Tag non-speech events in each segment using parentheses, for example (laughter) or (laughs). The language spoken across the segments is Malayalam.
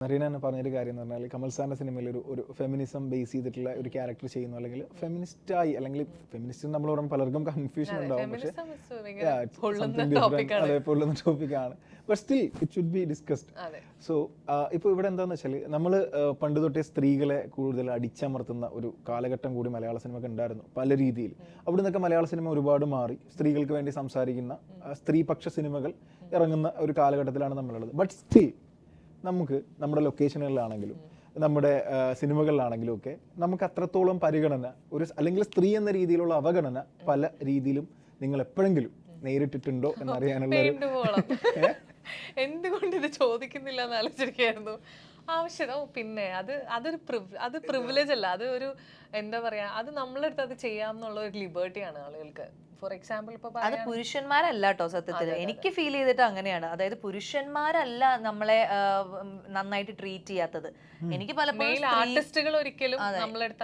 നറീന എന്നെ പറഞ്ഞൊരു കാര്യം എന്ന് പറഞ്ഞാൽ കമൽ സാറിന്റെ സിനിമയിൽ ഒരു ഒരു ഫെമിനിസം ബേസ് ചെയ്തിട്ടുള്ള ഒരു ക്യാരക്ടർ ചെയ്യുന്നു. അല്ലെങ്കിൽ ഫെമിനിസ്റ്റ് ആയി അല്ലെങ്കിൽ ഫെമിനിസ്റ്റ് നമ്മൾ പറയുമ്പോൾ പലർക്കും കൺഫ്യൂഷൻ ഉണ്ടാവും. പക്ഷേ. അതെ പൊള്ളുന്ന ടോപ്പിക്കാണ് but still it should be discussed so ഇപ്പോൾ ഇവിടെ എന്താണെന്ന് വെച്ചാൽ നമ്മൾ പണ്ട് തൊട്ടേ സ്ത്രീകളെ കൂടുതൽ അടിച്ചമർത്തുന്ന ഒരു കാലഘട്ടം കൂടി മലയാള സിനിമയ്ക്ക് ഉണ്ടായിരുന്നു പല രീതിയിൽ. അവിടെ നിന്നൊക്കെ മലയാള സിനിമ ഒരുപാട് മാറി. സ്ത്രീകൾക്ക് വേണ്ടി സംസാരിക്കുന്ന സ്ത്രീപക്ഷ സിനിമകൾ ഇറങ്ങുന്ന ഒരു കാലഘട്ടത്തിലാണ് നമ്മളുള്ളത്. ബട്ട് സ്റ്റിൽ നമുക്ക് നമ്മുടെ ലൊക്കേഷനുകളിലാണെങ്കിലും നമ്മുടെ സിനിമകളിലാണെങ്കിലും ഒക്കെ നമുക്ക് അത്രത്തോളം പരിഗണന ഒരു അല്ലെങ്കിൽ സ്ത്രീ എന്ന രീതിയിലുള്ള അവഗണന പല രീതിയിലും നിങ്ങൾ എപ്പോഴെങ്കിലും നേരിട്ടിട്ടുണ്ടോ എന്നറിയാനുള്ള (laughs) (laughs) എന്തുകൊണ്ട് ഇത് ചോദിക്കുന്നില്ല എന്ന് ആലോചിച്ചിരിക്കുകയായിരുന്നു ആവശ്യം ഓ പിന്നെ അത് അതൊരു അത് പ്രിവിലേജ് അല്ല. അത് ഒരു എന്താ പറയാ അത് നമ്മളെടുത്ത് അത് ചെയ്യാം എന്നുള്ള ഒരു ലിബേർട്ടിയാണ് ആളുകൾക്ക്. ഫോർ എക്സാമ്പിൾ ഇപ്പൊ അത് പുരുഷന്മാരല്ല കേട്ടോ സത്യത്തിൽ. എനിക്ക് ഫീൽ ചെയ്തിട്ട് അങ്ങനെയാണ്. അതായത് പുരുഷന്മാരല്ല നമ്മളെ നന്നായിട്ട് ട്രീറ്റ് ചെയ്യാത്തത്. എനിക്ക് പലപ്പോഴും ആർട്ടിസ്റ്റുകൾ ഒരിക്കലും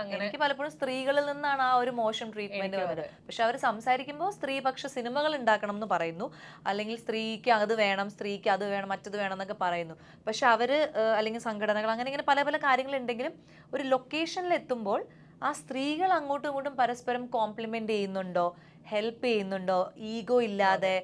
അങ്ങനെ എനിക്ക് പലപ്പോഴും സ്ത്രീകളിൽ നിന്നാണ് ആ ഒരു മോശം ട്രീറ്റ്മെന്റ് വന്നത് പക്ഷെ അവർ സംസാരിക്കുമ്പോൾ സ്ത്രീപക്ഷ സിനിമകൾ ഉണ്ടാക്കണം എന്ന് പറയുന്നു. അല്ലെങ്കിൽ സ്ത്രീക്ക് അത് വേണം സ്ത്രീക്ക് അത് വേണം മറ്റത് വേണം എന്നൊക്കെ പറയുന്നു. പക്ഷെ അവർ അല്ലെങ്കിൽ സംഘടനകൾ അങ്ങനെ ഇങ്ങനെ പല പല കാര്യങ്ങളുണ്ടെങ്കിലും ഒരു ലൊക്കേഷനിൽ എത്തുമ്പോൾ ആ സ്ത്രീകൾ അങ്ങോട്ടും ഇങ്ങോട്ടും പരസ്പരം കോംപ്ലിമെന്റ് ചെയ്യുന്നുണ്ടോ? ഹെൽപ്പ് ചെയ്യുന്നുണ്ടോ? ഈഗോ ഇല്ലാതെ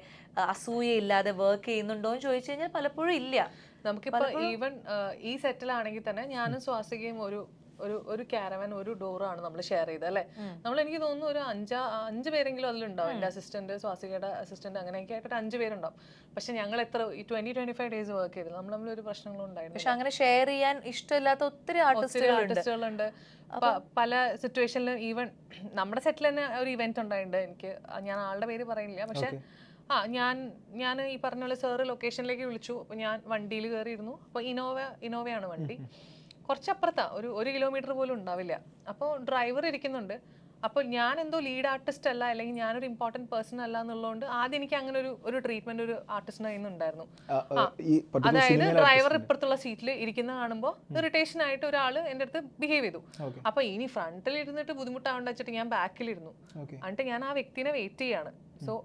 അസൂയ ഇല്ലാതെ വർക്ക് ചെയ്യുന്നുണ്ടോ എന്ന് ചോദിച്ചു കഴിഞ്ഞാൽ പലപ്പോഴും ഇല്ല. നമുക്കിപ്പോ ഈവൻ ഈ സെറ്റിലാണെങ്കിൽ തന്നെ ഞാനും സ്വാസികയും ഒരു ഒരു ഒരു ക്യാരവൻ ഒരു ഡോറാണ് നമ്മൾ ഷെയർ ചെയ്തത് അല്ലെ? നമ്മൾ എനിക്ക് തോന്നുന്നു ഒരു അഞ്ചാ അഞ്ച് പേരെങ്കിലും അതിലുണ്ടാവും. എന്റെ അസിസ്റ്റന്റ് സ്വാസികയുടെ അസിസ്റ്റന്റ് അങ്ങനെയൊക്കെ ആയിട്ട് ഒരു അഞ്ച് പേരുണ്ടാവും. പക്ഷെ ഞങ്ങൾ എത്ര ഈ twenty twenty five days work ചെയ്തു നമ്മൾ തമ്മിൽ ഒരു പ്രശ്നങ്ങളും ഉണ്ടായിരുന്നു പക്ഷെ അങ്ങനെ ഷെയർ ചെയ്യാൻ ഇഷ്ടമില്ലാത്ത ഒത്തിരി ആർട്ടിസ്റ്റുകളുണ്ട് ആർട്ടിസ്റ്റുകളുണ്ട് പല സിറ്റുവേഷനിലും ഈവൻ നമ്മുടെ സെറ്റിൽ തന്നെ ഒരു ഇവന്റ് ഉണ്ടായിട്ടുണ്ട്. എനിക്ക് ഞാൻ ആളുടെ പേര് പറയുന്നില്ല പക്ഷെ ആ ഞാൻ ഞാൻ ഈ പറഞ്ഞ പോലെ സാറ് ലൊക്കേഷനിലേക്ക് വിളിച്ചു. അപ്പോൾ ഞാൻ വണ്ടിയിൽ കയറിയിരുന്നു. അപ്പോൾ ഇനോവ ഇനോവയാണ് വണ്ടി. (laughs) കുറച്ചപ്പുറത്താ ഒരു ഒരു കിലോമീറ്റർ പോലും ഉണ്ടാവില്ല. അപ്പോൾ ഡ്രൈവർ ഇരിക്കുന്നുണ്ട്. അപ്പോൾ ഞാൻ എന്തോ ലീഡ് ആർട്ടിസ്റ്റ് അല്ല അല്ലെങ്കിൽ ഞാനൊരു ഇമ്പോർട്ടന്റ് പേഴ്സൺ അല്ല എന്നുള്ളതുകൊണ്ട് ആദ്യം എനിക്ക് അങ്ങനെ ഒരു ഒരു ട്രീറ്റ്മെന്റ് ഒരു ആർട്ടിസ്റ്റിന് കയ്യിൽ നിന്നുണ്ടായിരുന്നു അതായത് ഡ്രൈവർ ഇപ്പുറത്തുള്ള സീറ്റിൽ ഇരിക്കുന്ന കാണുമ്പോൾ ഇറിറ്റേഷൻ ആയിട്ട് ഒരാൾ എന്റെ അടുത്ത് ബിഹേവ് ചെയ്തു. അപ്പോൾ അപ്പൊ ഇനി ഫ്രണ്ടിൽ ഇരുന്നിട്ട് ബുദ്ധിമുട്ടാവണ്ട വെച്ചിട്ട് ഞാൻ ബാക്കിലിരുന്നു. എന്നിട്ട് ഞാൻ ആ വ്യക്തിനെ വെയിറ്റ് ചെയ്യാണ്. സോ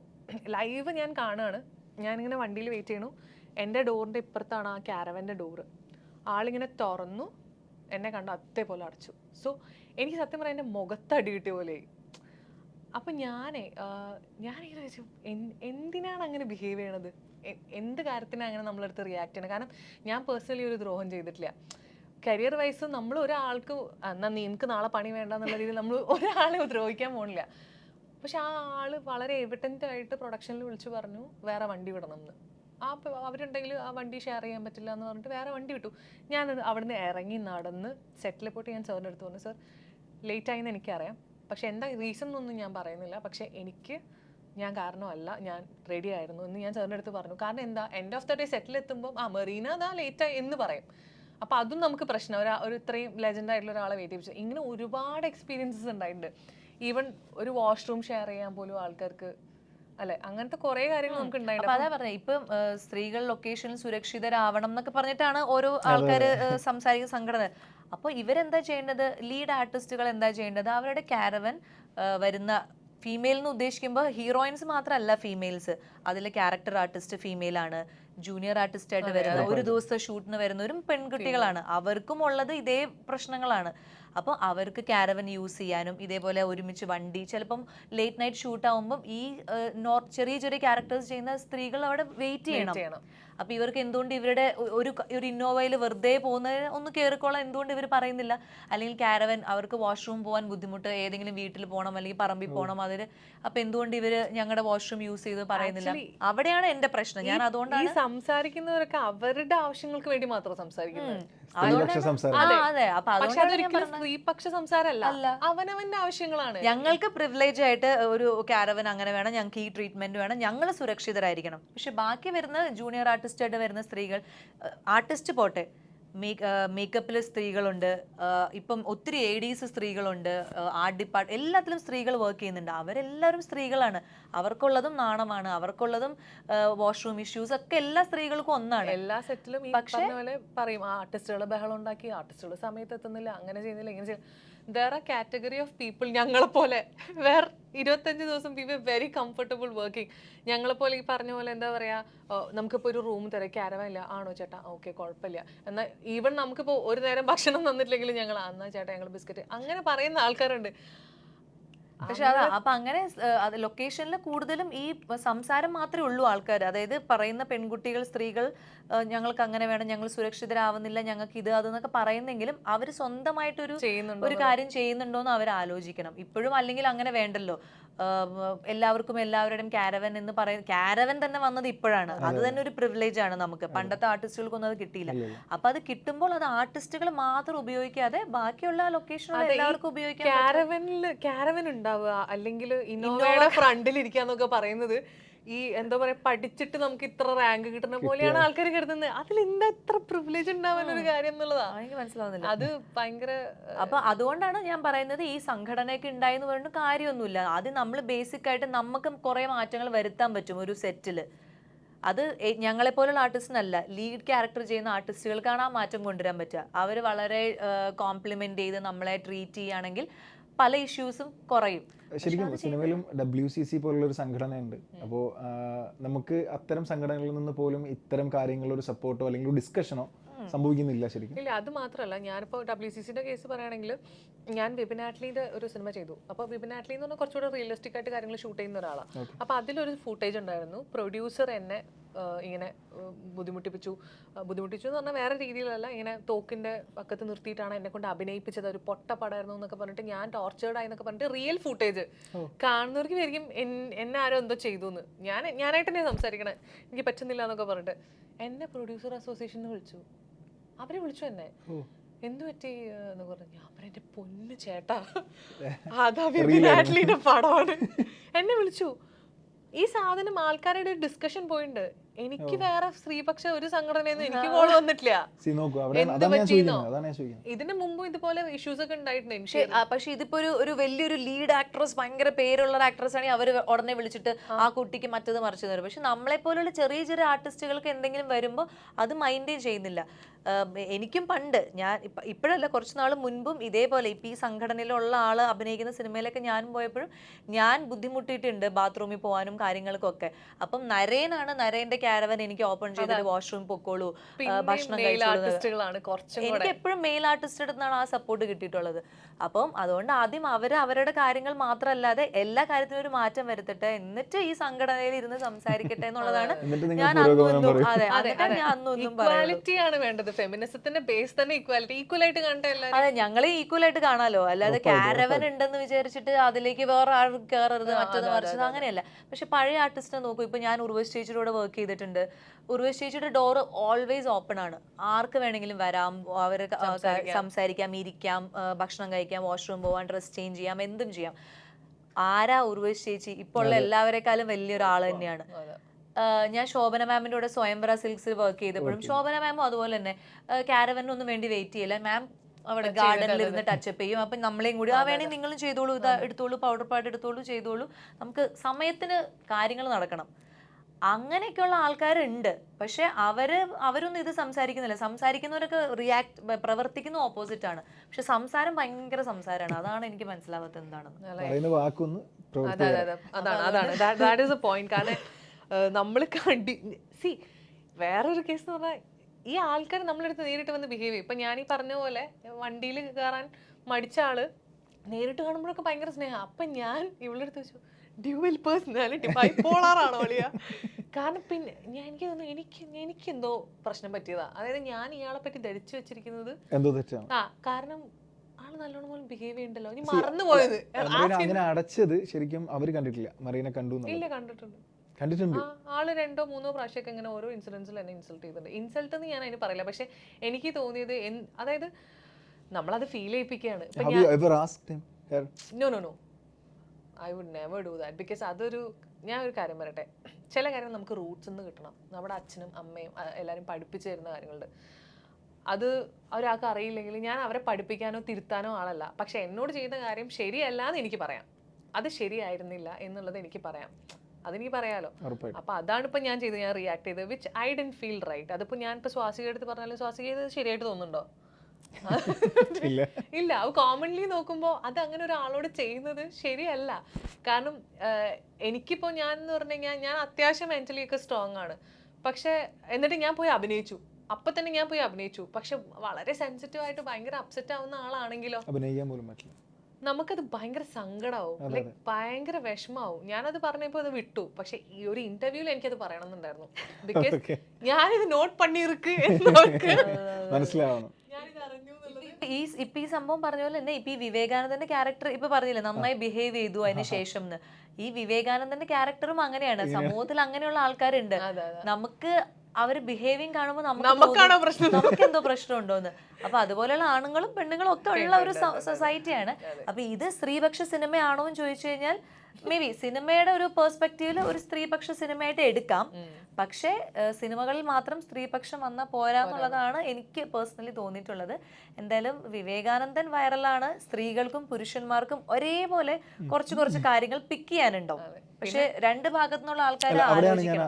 ലൈവ് ഞാൻ കാണുകയാണ് ഞാനിങ്ങനെ വണ്ടിയിൽ വെയിറ്റ് ചെയ്യണു എന്റെ ഡോറിന്റെ ഇപ്പുറത്താണ് ആ ക്യാരവന്റെ ഡോറ് ആളിങ്ങനെ തുറന്നു. എന്നെ കണ്ട് അതേപോലെ അടച്ചു. സോ എനിക്ക് സത്യം പറയാം എന്റെ മുഖത്ത് അടി കിട്ടിയ പോലെ അപ്പം ഞാനേ ഞാനിങ്ങനെ വെച്ചു എന്തിനാണ് അങ്ങനെ ബിഹേവ് ചെയ്യണത്? എന്ത് കാര്യത്തിനാണ് അങ്ങനെ നമ്മളെടുത്ത് റിയാക്ട് ചെയ്യണം കാരണം ഞാൻ പേഴ്സണലി ഒരു ദ്രോഹം ചെയ്തിട്ടില്ല. കരിയർ വൈസ് നമ്മൾ ഒരാൾക്ക് എന്നാൽ നിനക്ക് നാളെ പണി വേണ്ട എന്നുള്ള രീതിയിൽ നമ്മൾ ഒരാളെ ദ്രോഹിക്കാൻ പോണില്ല. പക്ഷെ ആ ആൾ വളരെ എവിഡന്റ് ആയിട്ട് പ്രൊഡക്ഷനിൽ വിളിച്ചു പറഞ്ഞു വേറെ വണ്ടി വിടണം എന്ന്. ആ അവരുണ്ടെങ്കിൽ ആ വണ്ടി ഷെയർ ചെയ്യാൻ പറ്റില്ല എന്ന് പറഞ്ഞിട്ട് വേറെ വണ്ടി വിട്ടു. ഞാൻ അവിടുന്ന് ഇറങ്ങി നടന്ന് സെറ്റിൽ പോയിട്ട് ഞാൻ സാറിന്റെ അടുത്ത് പറഞ്ഞു സാർ ലേറ്റ് ആയെന്ന് എനിക്കറിയാം. പക്ഷേ എന്താ റീസൺ എന്നൊന്നും ഞാൻ പറയുന്നില്ല. പക്ഷേ എനിക്ക് ഞാൻ കാരണമല്ല ഞാൻ റെഡി ആയിരുന്നു എന്ന് ഞാൻ സാറിന്റെ അടുത്ത് പറഞ്ഞു. കാരണം എന്താ എൻഡ് ഓഫ് ദ ഡേ സെറ്റിൽ എത്തുമ്പോൾ ആ മെറീന അതാ ലേറ്റ് ആയി എന്ന് പറയും. അപ്പോൾ അതും നമുക്ക് പ്രശ്നം. ഒരു ഒരു ഇത്രയും ലെജൻഡ് ആയിട്ടുള്ള ഒരാളെ വെയിറ്റ് ചെയ്യിച്ചു ഇങ്ങനെ ഒരുപാട് എക്സ്പീരിയൻസസ് ഉണ്ടായിട്ടുണ്ട്. ഈവൻ ഒരു വാഷ്റൂം ഷെയർ ചെയ്യാൻ പോലും ആൾക്കാർക്ക് അല്ലെ? അങ്ങനത്തെ കുറേ കാര്യങ്ങൾ നമുക്ക് അതാ പറഞ്ഞ ഇപ്പം സ്ത്രീകൾ ലൊക്കേഷനിൽ സുരക്ഷിതരാവണം എന്നൊക്കെ പറഞ്ഞിട്ടാണ് ഓരോ ആൾക്കാര് സംസാരിക്കുന്ന സംഘടന. അപ്പോൾ ഇവരെന്താ ചെയ്യേണ്ടത്? ലീഡ് ആർട്ടിസ്റ്റുകൾ എന്താ ചെയ്യേണ്ടത്? അവരുടെ കാരവൻ വരുന്ന ഫീമെയിൽ എന്ന് ഉദ്ദേശിക്കുമ്പോൾ ഹീറോയിൻസ് മാത്രമല്ല ഫീമെയിൽസ്. അതിലെ ക്യാരക്ടർ ആർട്ടിസ്റ്റ് ഫീമെയിൽ ആണ്. ജൂനിയർ ആർട്ടിസ്റ്റ് ആയിട്ട് വരുന്ന ഒരു ദിവസത്തെ ഷൂട്ടിന് വരുന്നവരും പെൺകുട്ടികളാണ്. അവർക്കും ഉള്ളത് ഇതേ പ്രശ്നങ്ങളാണ്. അപ്പോൾ അവർക്ക് ക്യാരവൻ യൂസ് ചെയ്യാനും ഇതേപോലെ ഒരുമിച്ച് വണ്ടി ചിലപ്പം ലേറ്റ് നൈറ്റ് ഷൂട്ട് ആവുമ്പം ഈ നോർ ചെറിയ ചെറിയ ക്യാരക്ടേഴ്സ് ചെയ്യുന്ന സ്ത്രീകൾ അവിടെ വെയിറ്റ് ചെയ്യണം. ചെയ്യണം. അപ്പൊ ഇവർക്ക് എന്തുകൊണ്ട് ഇവരുടെ ഒരു ഒരു ഇന്നോവയിൽ വെറുതെ പോകുന്നതിന് ഒന്ന് കയറിക്കോളാം എന്തുകൊണ്ട് ഇവർ പറയുന്നില്ല? അല്ലെങ്കിൽ ക്യാരവൻ അവർക്ക് വാഷ്റൂം പോകാൻ ബുദ്ധിമുട്ട് ഏതെങ്കിലും വീട്ടിൽ പോകണം അല്ലെങ്കിൽ പറമ്പിൽ പോകണം അതിന് അപ്പൊ എന്തുകൊണ്ട് ഇവർ ഞങ്ങളുടെ വാഷ്റൂം യൂസ് ചെയ്ത് പറയുന്നില്ല? അവിടെയാണ് എന്റെ പ്രശ്നം. ഞാൻ ഈ അതുകൊണ്ടാണ് സംസാരിക്കുന്നവരൊക്കെ അവരുടെ ആവശ്യങ്ങൾക്ക് വേണ്ടി മാത്രം സംസാരിക്കുന്നത്. സ്ത്രീപക്ഷ സംസാരമല്ല. അവനവന്റെ ആവശ്യങ്ങളാണ്. ഞങ്ങൾക്ക് പ്രിവിലേജ് ആയിട്ട് ഒരു കാരവൻ അങ്ങനെ വേണം. ഞങ്ങൾക്ക് ഈ ട്രീറ്റ്മെന്റ് വേണം. ഞങ്ങൾ സുരക്ഷിതരായിരിക്കണം. പക്ഷെ ബാക്കി വരുന്ന ജൂനിയർ ആർട്ടിസ്റ്റ് ആയിട്ട് വരുന്ന സ്ത്രീകൾ ആർട്ടിസ്റ്റ് പോട്ടെ. മേക്കപ്പിൽ സ്ത്രീകളുണ്ട്. ഇപ്പം ഒത്തിരി എ ഡീസ് സ്ത്രീകളുണ്ട് ആർട്ട് ഡിപ്പാർട്ട് എല്ലാത്തിലും സ്ത്രീകൾ വർക്ക് ചെയ്യുന്നുണ്ട്. അവരെല്ലാവരും സ്ത്രീകളാണ്. അവർക്കുള്ളതും നാണമാണ്. അവർക്കുള്ളതും വാഷ്റൂം ഇഷ്യൂസ് ഒക്കെ എല്ലാ സ്ത്രീകൾക്കും ഒന്നാണ്. എല്ലാ സെറ്റിലും പക്ഷേ പറയും ആർട്ടിസ്റ്റുകൾ ബഹളം ഉണ്ടാക്കി ആർട്ടിസ്റ്റുകൾ സമയത്ത് എത്തുന്നില്ല അങ്ങനെ ചെയ്യുന്നില്ല ഇങ്ങനെ ചെയ്യുന്നില്ല there are category of people ഞങ്ങളെ പോലെ. വേറെ ഇരുപത്തഞ്ച് ദിവസം വർ വെരി കംഫർട്ടബിൾ വർക്കിംഗ് ഞങ്ങളെ പോലെ ഈ പറഞ്ഞ പോലെ എന്താ പറയാ ഓ, നമുക്കിപ്പോൾ ഒരു റൂം തരാം ക്യാരവൻ ഇല്ല ആണോ ചേട്ടാ? ഓക്കെ കുഴപ്പമില്ല. എന്നാൽ ഈവൻ നമുക്കിപ്പോൾ ഒരു നേരം ഭക്ഷണം തന്നിട്ടില്ലെങ്കിലും ഞങ്ങൾ എന്നാ ചേട്ടാ ഞങ്ങൾ ബിസ്ക്കറ്റ് അങ്ങനെ പറയുന്ന ആൾക്കാരുണ്ട്. പക്ഷെ അത് അപ്പൊ അങ്ങനെ ലൊക്കേഷനിൽ കൂടുതലും ഈ സംസാരം മാത്രമേ ഉള്ളൂ ആൾക്കാർ അതായത് പറയുന്ന പെൺകുട്ടികൾ സ്ത്രീകൾ ഞങ്ങൾക്ക് അങ്ങനെ വേണം ഞങ്ങൾ സുരക്ഷിതരാവുന്നില്ല ഞങ്ങൾക്ക് ഇത് അതെന്നൊക്കെ പറയുന്നെങ്കിലും അവർ സ്വന്തമായിട്ടൊരു ഒരു കാര്യം ചെയ്യുന്നുണ്ടോ എന്ന് അവർ ആലോചിക്കണം. ഇപ്പോഴും അല്ലെങ്കിൽ അങ്ങനെ വേണ്ടല്ലോ. എല്ലാവർക്കും എല്ലാവരുടെയും കാരവൻ എന്ന് പറയുന്ന കാരവൻ തന്നെ വന്നത് ഇപ്പോഴാണ്. അത് തന്നെ ഒരു പ്രിവിലേജ് ആണ് നമുക്ക്. പണ്ടത്തെ ആർട്ടിസ്റ്റുകൾക്കൊന്നും അത് കിട്ടിയില്ല. അപ്പൊ അത് കിട്ടുമ്പോൾ അത് ആർട്ടിസ്റ്റുകൾ മാത്രം ഉപയോഗിക്കാതെ ബാക്കിയുള്ള ലൊക്കേഷനുകൾ എല്ലാവർക്കും ഉപയോഗിക്കാൻ പറ്റും. ക്യാരവനിൽ ക്യാരവൻ ഉണ്ടാവുക അല്ലെങ്കിൽ ഇന്നോവയുടെ ഫ്രണ്ടിൽ ഇരിക്കാന്നൊക്കെ പറയുന്നത് ഈ എന്താ പറയാ പഠിച്ചിട്ട് നമുക്ക് ഇത്ര റാങ്ക് കിട്ടുന്ന പോലെയാണ് ആൾക്കാർ കരുതുന്നത്. അതിൽ എന്താ ഇത്ര പ്രിവിലേജ് ഉണ്ടാവാൻ ഒരു കാര്യം എന്നുള്ളതാ. എനിക്ക് മനസ്സിലാവുന്നില്ല. അത് ഭയങ്കര അപ്പൊ അതുകൊണ്ടാണ് ഞാൻ പറയുന്നത് ഈ സംഘടനയൊക്കെ ഉണ്ടായെന്ന് പറഞ്ഞിട്ട് കാര്യമൊന്നുമില്ല. ആദ്യം നമ്മൾ ബേസിക് ആയിട്ട് നമുക്ക് കുറെ മാറ്റങ്ങൾ വരുത്താൻ പറ്റും ഒരു സെറ്റിൽ അത് ഞങ്ങളെ പോലുള്ള ആർട്ടിസ്റ്റിനല്ല ലീഡ് ക്യാരക്ടർ ചെയ്യുന്ന ആർട്ടിസ്റ്റുകൾക്കാണ് ആ മാറ്റം കൊണ്ടുവരാൻ പറ്റുക. അവർ വളരെ കോംപ്ലിമെന്റ് ചെയ്ത് നമ്മളെ ട്രീറ്റ് ചെയ്യുകയാണെങ്കിൽ പല ഇഷ്യൂസും കുറയും. ശരിക്കും സിനിമയിലും ഡബ്ല്യു സി സി പോലുള്ള ഒരു സംഘടനയുണ്ട്. അപ്പോൾ നമുക്ക് അത്തരം സംഘടനകളിൽ നിന്ന് പോലും ഇത്തരം കാര്യങ്ങളിൽ ഒരു സപ്പോർട്ടോ അല്ലെങ്കിൽ ഡിസ്കഷനോ സംഭവിക്കുന്നില്ല ശരിക്കും. ഇല്ല അത് മാത്രമല്ല ഞാനിപ്പോൾ ഡബ്ല്യു സി സിന്റെ കേസ് പറയുകയാണെങ്കിൽ ഞാൻ വിപിൻ ആറ്റ്ലിയുടെ ഒരു സിനിമ ചെയ്തു. അപ്പോൾ വിപിൻ ആറ്റ്ലി എന്ന് പറഞ്ഞാൽ കുറച്ചുകൂടെ റിയലിസ്റ്റിക് ആയിട്ട് കാര്യങ്ങൾ ഷൂട്ട് ചെയ്യുന്ന ഒരാളാണ് അപ്പോൾ അതിലൊരു ഫുട്ടേജ് ഉണ്ടായിരുന്നു. പ്രൊഡ്യൂസർ എന്നെ ഇങ്ങനെ ബുദ്ധിമുട്ടിപ്പിച്ചു. ബുദ്ധിമുട്ടിച്ചു എന്ന് പറഞ്ഞാൽ വേറെ രീതിയിലല്ല ഇങ്ങനെ തോക്കിന്റെ പക്കത്ത് നിർത്തിയിട്ടാണ് എന്നെ കൊണ്ട് അഭിനയിപ്പിച്ചത്. ഒരു പൊട്ട പടമായിരുന്നു എന്നൊക്കെ പറഞ്ഞിട്ട് ഞാൻ ടോർച്ചേർഡ് ആയി എന്നൊക്കെ പറഞ്ഞിട്ട് റിയൽ ഫുട്ടേജ് കാണുന്നവർക്ക് വിചാരിക്കും എന്നെ ആരോ എന്തോ ചെയ്തു എന്ന് ഞാൻ ഞാനായിട്ട് തന്നെ സംസാരിക്കണേ. എനിക്ക് പറ്റുന്നില്ല എന്നൊക്കെ പറഞ്ഞിട്ട്. എന്നെ പ്രൊഡ്യൂസർ അസോസിയേഷൻ വിളിച്ചു. അവരെ വിളിച്ചു എന്നെ ഓ. എന്തു പറ്റി? എന്ന് പറഞ്ഞു. ഞാൻ പറഞ്ഞു എന്റെ പൊന്ന് ചേട്ടാ. അതാ പടമാണ്. എന്നെ വിളിച്ചു. ഈ സാധനം ആൾക്കാരുടെ ഒരു ഡിസ്കഷൻ പോയിണ്ട് എനിക്ക് വേറെ സ്ത്രീപക്ഷ ഒരു സംഘടനയൊന്നും എനിക്ക് കോൾ വന്നിട്ടില്ല. സി നോക്കൂ. അവിടെ എന്ത് അതാണ് ഞാൻ ചോദിക്കുന്നത്. അതാണ് ഞാൻ ചോദിക്കുന്നത്. ഇതിന് മുമ്പും ഇതുപോലെ ഇഷ്യൂസ് ഒക്കെ ഉണ്ടായിട്ടുണ്ട്. പക്ഷെ ഇതിപ്പോ ഒരു ഒരു വലിയൊരു ലീഡ് ആക്ട്രസ് ഭയങ്കര പേരുള്ള ഒരു ആക്ട്രസ് ആണെങ്കിൽ അവർ ഉടനെ വിളിച്ചിട്ട് ആ. കുട്ടിക്ക് മറ്റത് മറിച്ചു തരും. പക്ഷെ നമ്മളെ പോലുള്ള ചെറിയ ചെറിയ ആർട്ടിസ്റ്റുകൾക്ക് എന്തെങ്കിലും വരുമ്പോൾ അത് മൈൻഡേ ചെയ്യുന്നില്ല. എനിക്കും പണ്ട് ഞാൻ ഇപ്പോഴല്ല കുറച്ച് നാൾ മുൻപും ഇതേപോലെ ഇപ്പം ഈ സംഘടനയിലുള്ള ആൾ അഭിനയിക്കുന്ന സിനിമയിലൊക്കെ ഞാനും പോയപ്പോഴും ഞാൻ ബുദ്ധിമുട്ടിയിട്ടുണ്ട് ബാത്റൂമിൽ പോകാനും കാര്യങ്ങൾക്കൊക്കെ. അപ്പം നരേനാണ് നരേന്റെ ക്യാരവൻ എനിക്ക് ഓപ്പൺ ചെയ്തിട്ട് വാഷ്റൂം പൊക്കോളൂ ഭക്ഷണം എനിക്ക് എപ്പോഴും മെയിൽ ആർട്ടിസ്റ്റ് നിന്നാണ് ആ സപ്പോർട്ട് കിട്ടിയിട്ടുള്ളത്. അപ്പം അതുകൊണ്ട് ആദ്യം അവർ അവരുടെ കാര്യങ്ങൾ മാത്രമല്ലാതെ എല്ലാ കാര്യത്തിനും ഒരു മാറ്റം വരുത്തട്ടെ എന്നിട്ട് ഈ സംഘടനയിൽ ഇരുന്ന് സംസാരിക്കട്ടെ എന്നുള്ളതാണ് ഞാൻ അന്നും പുരോഗമനം ഇന്നും പറയും. അതെ അതെ ഞാൻ അന്നും പറയുന്നത്. പറയുള്ളൂ ഇക്വാലിറ്റി ആണ് വേണ്ടത് ഫെമിനിസത്തിന്റെ ബേസ് തന്നെ ഈക്വാലിറ്റി ഈക്വൽ ആയിട്ട് കണ്ടല്ലോ അതെ ഞങ്ങളെ ഈക്വൽ ആയിട്ട് കാണാലോ. അല്ലാതെ കാരവൻ ഉണ്ടെന്ന് വിചാരിച്ചിട്ട് അതിലേക്ക് വേറെ ആൾ കയറരുത് മറ്റത് മറിച്ചത് അങ്ങനെയല്ല. പക്ഷെ പഴയ ആർട്ടിസ്റ്റിനെ നോക്കൂ. ഇപ്പൊ ഞാൻ ഉർവശി ചേച്ചിയുടെ വർക്ക് ചെയ്തിട്ടുണ്ട്. ഉർവശി ചേച്ചിയുടെ ഡോർ ഓൾവേസ് ഓപ്പൺ ആണ്. ആർക്ക് വേണമെങ്കിലും വരാം. അവരെ സംസാരിക്കാം. ഇരിക്കാം ഭക്ഷണം കഴിക്കാം വാഷ്റൂം പോവാം ഡ്രസ് ചേഞ്ച് ചെയ്യാം എന്തും ചെയ്യാം. ആരാ ഉർവശി ചേച്ചി? ഇപ്പോൾ ഉള്ള എല്ലാവരെക്കാളും വലിയൊരാൾ തന്നെയാണ്. ഞാൻ ശോഭന മാമിന്റെ കൂടെ സ്വയംവര സിൽക്സിൽ വർക്ക് ചെയ്തപ്പോഴും ശോഭന മാമും അതുപോലെ തന്നെ ക്യാരവനൊന്നും വേണ്ടി വെയിറ്റ് ചെയ്യില്ല. മാം അവിടെ ഗാർഡനിൽ ഇരുന്ന് ടച്ചപ്പ് ചെയ്യും. അപ്പം നമ്മളെയും കൂടി ആ വേണമെങ്കിൽ നിങ്ങളും ചെയ്തോളൂ. ഇതാ എടുത്തോളൂ പൗഡർ പാട്ട് എടുത്തോളൂ ചെയ്തോളൂ. നമുക്ക് സമയത്തിന് കാര്യങ്ങൾ നടക്കണം. അങ്ങനെയൊക്കെയുള്ള ആൾക്കാരുണ്ട്. പക്ഷെ അവർ അവരൊന്നും ഇത് സംസാരിക്കുന്നില്ല. സംസാരിക്കുന്നവരൊക്കെ റിയാക്ട് പ്രവർത്തിക്കുന്ന ഓപ്പോസിറ്റ് ആണ്. പക്ഷെ സംസാരം ഭയങ്കര സംസാരമാണ്. അതാണ് എനിക്ക് മനസ്സിലാവാത്തത് എന്താണെന്ന്. പറയുന്ന വാക്കൊന്ന് അതെ അതെ അതെ. അതാണ് അതാണ്. ദാറ്റ് ഈസ് എ പോയിന്റ് കാരണം നമ്മൾ കണ്ടി സി വേറൊരു കേസ് എന്ന് പറഞ്ഞാൽ ഈ ആൾക്കാർ നമ്മളെടുത്ത് നേരിട്ട് വന്ന് ബിഹേവ് ചെയ്യും. ഇപ്പം ഞാൻ ഈ പറഞ്ഞ പോലെ വണ്ടിയിൽ കയറാൻ മടിച്ച ആൾ നേരിട്ട് കാണുമ്പോഴൊക്കെ ഭയങ്കര സ്നേഹം. അപ്പൊ ഞാൻ ഇവളുടെ അടുത്ത് വെച്ചു ഡ്യൂവൽ പേഴ്സണാലിറ്റി ബൈപ്പോളാറാണോ വളിയ കാരണം പിന്നെ ഞാൻ എനിക്ക് തോന്നുന്നു എനിക്ക് എനിക്കെന്തോ പ്രശ്നം പറ്റിയതാ. അതായത് ഞാൻ ഇയാളെ പറ്റി ധരിച്ചു വെച്ചിരിക്കുന്നത് എന്തോ തെറ്റാണ് ആ കാരണം ആൾ നല്ലോണം പോലും ബിഹേവ് ചെയ്യണ്ടല്ലോ. ഇനി മറന്നു പോയത് അങ്ങനെ അടച്ചത് ശരിക്കും അവർ കണ്ടിട്ടില്ല. മറീനെ കണ്ടു. ഇല്ല കണ്ടിട്ടുണ്ട്. കണ്ടിട്ടുണ്ട്. ആൾ രണ്ടോ മൂന്നോ പ്രാവശ്യമൊക്കെ ഇങ്ങനെ ഓരോ ഇൻസിഡൻസിൽ എന്നെ ഇൻസൾട്ട് ചെയ്തിട്ടുണ്ട്. ഇൻസൾട്ട് എന്ന് ഞാൻ അതിന് പറയില്ല. പക്ഷെ എനിക്ക് തോന്നിയത് അതായത് നമ്മളത് feel ചെയ്യിപ്പിക്കുകയാണ്. No no no I would never do that because അതൊരു ഞാൻ ഒരു കാര്യം പറയട്ടെ. ചില കാര്യങ്ങൾ നമുക്ക് റൂട്ട്സ് നിന്ന് കിട്ടണം. നമ്മുടെ അച്ഛനും അമ്മയും എല്ലാവരും പഠിപ്പിച്ചു തരുന്ന കാര്യങ്ങളുണ്ട്. അത് ഒരാൾക്ക് അറിയില്ലെങ്കിൽ ഞാൻ അവരെ പഠിപ്പിക്കാനോ തിരുത്താനോ ആളല്ല. പക്ഷെ എന്നോട് ചെയ്യുന്ന കാര്യം ശരിയല്ല എന്ന് എനിക്ക് പറയാം. അത് ശരിയായിരുന്നില്ല എന്നുള്ളത് എനിക്ക് പറയാം. അതെനിക്ക് പറയാലോ. അപ്പൊ അതാണ് ഇപ്പൊ ഞാൻ ചെയ്ത് ഞാൻ റിയാക്ട് ചെയ്തത് which I done feel right അതിപ്പോ ഞാൻ ഇപ്പൊ സ്വാസിക എടുത്ത് പറഞ്ഞാലും സ്വാസിക ശരിയായിട്ട് തോന്നുന്നുണ്ടോ? ഇല്ല. ഇല്ല അത് കോമൺലി നോക്കുമ്പോ അത് അങ്ങനെ ഒരാളോട് ചെയ്യുന്നത് ശരിയല്ല. കാരണം എനിക്കിപ്പോ ഞാൻ എന്ന് പറഞ്ഞു കഴിഞ്ഞാൽ ഞാൻ അത്യാവശ്യം മെന്റലി ഒക്കെ സ്ട്രോങ് ആണ്. പക്ഷെ എന്നിട്ട് ഞാൻ പോയി അഭിനയിച്ചു. അപ്പൊ തന്നെ ഞാൻ പോയി അഭിനയിച്ചു. പക്ഷെ വളരെ സെൻസിറ്റീവ് ആയിട്ട് ഭയങ്കര അപ്സെറ്റ് ആവുന്ന ആളാണെങ്കിലോ? അഭിനയിക്കാൻ പോലും പറ്റില്ല. നമുക്കത് ഭയങ്കര സങ്കടമാവും ലൈക് ഭയങ്കര വിഷമാവും. ഞാനത് പറഞ്ഞപ്പോൾ അത് വിട്ടു. പക്ഷെ ഈ ഒരു ഇന്റർവ്യൂവിൽ എനിക്കത് പറയണം എന്നുണ്ടായിരുന്നു ബിക്കോസ് ഞാനിത് നോട്ട് പണിയിருக்கு (laughs) (laughs) ഈ ഇപ്പൊ ഈ സംഭവം പറഞ്ഞ പോലെ തന്നെ ഇപ്പൊ ഈ വിവേകാനന്ദന്റെ ക്യാരക്ടർ ഇപ്പൊ പറഞ്ഞില്ലേ നന്നായി ബിഹേവ് ചെയ്തു അതിന് (laughs) ശേഷം ഈ വിവേകാനന്ദന്റെ ക്യാരക്ടറും അങ്ങനെയാണ്. സമൂഹത്തിൽ അങ്ങനെയുള്ള ആൾക്കാരുണ്ട്. നമുക്ക് അവർ ബിഹേവിങ് കാണുമ്പോൾ നമുക്ക് നമുക്കാണോ പ്രശ്നം? നമുക്ക് എന്തോ പ്രശ്നമുണ്ടോന്ന്. അപ്പൊ അതുപോലെയുള്ള ആണുങ്ങളും പെണ്ണുങ്ങളും ഒക്കെ ഉള്ള ഒരു സൊസൈറ്റിയാണ് അപ്പൊ ഇത് സ്ത്രീപക്ഷ സിനിമയാണോ എന്ന് ചോദിച്ചു കഴിഞ്ഞാൽ മേ ബി സിനിമയുടെ ഒരു പെർസ്പെക്റ്റീവിൽ ഒരു സ്ത്രീപക്ഷ സിനിമയായിട്ട് എടുക്കാം. പക്ഷേ സിനിമകളിൽ മാത്രം സ്ത്രീപക്ഷം വന്ന പോരാ എന്നുള്ളതാണ് എനിക്ക് പേഴ്സണലി തോന്നിയിട്ടുള്ളത്. എന്തായാലും വിവേകാനന്ദൻ വൈറലാണ്. സ്ത്രീകൾക്കും പുരുഷന്മാർക്കും ഒരേപോലെ കുറച്ച് കുറച്ച് കാര്യങ്ങൾ പിക്ക് ചെയ്യാനുണ്ടാവും. പക്ഷെ രണ്ട് ഭാഗത്തുനിന്നുള്ള ആൾക്കാർ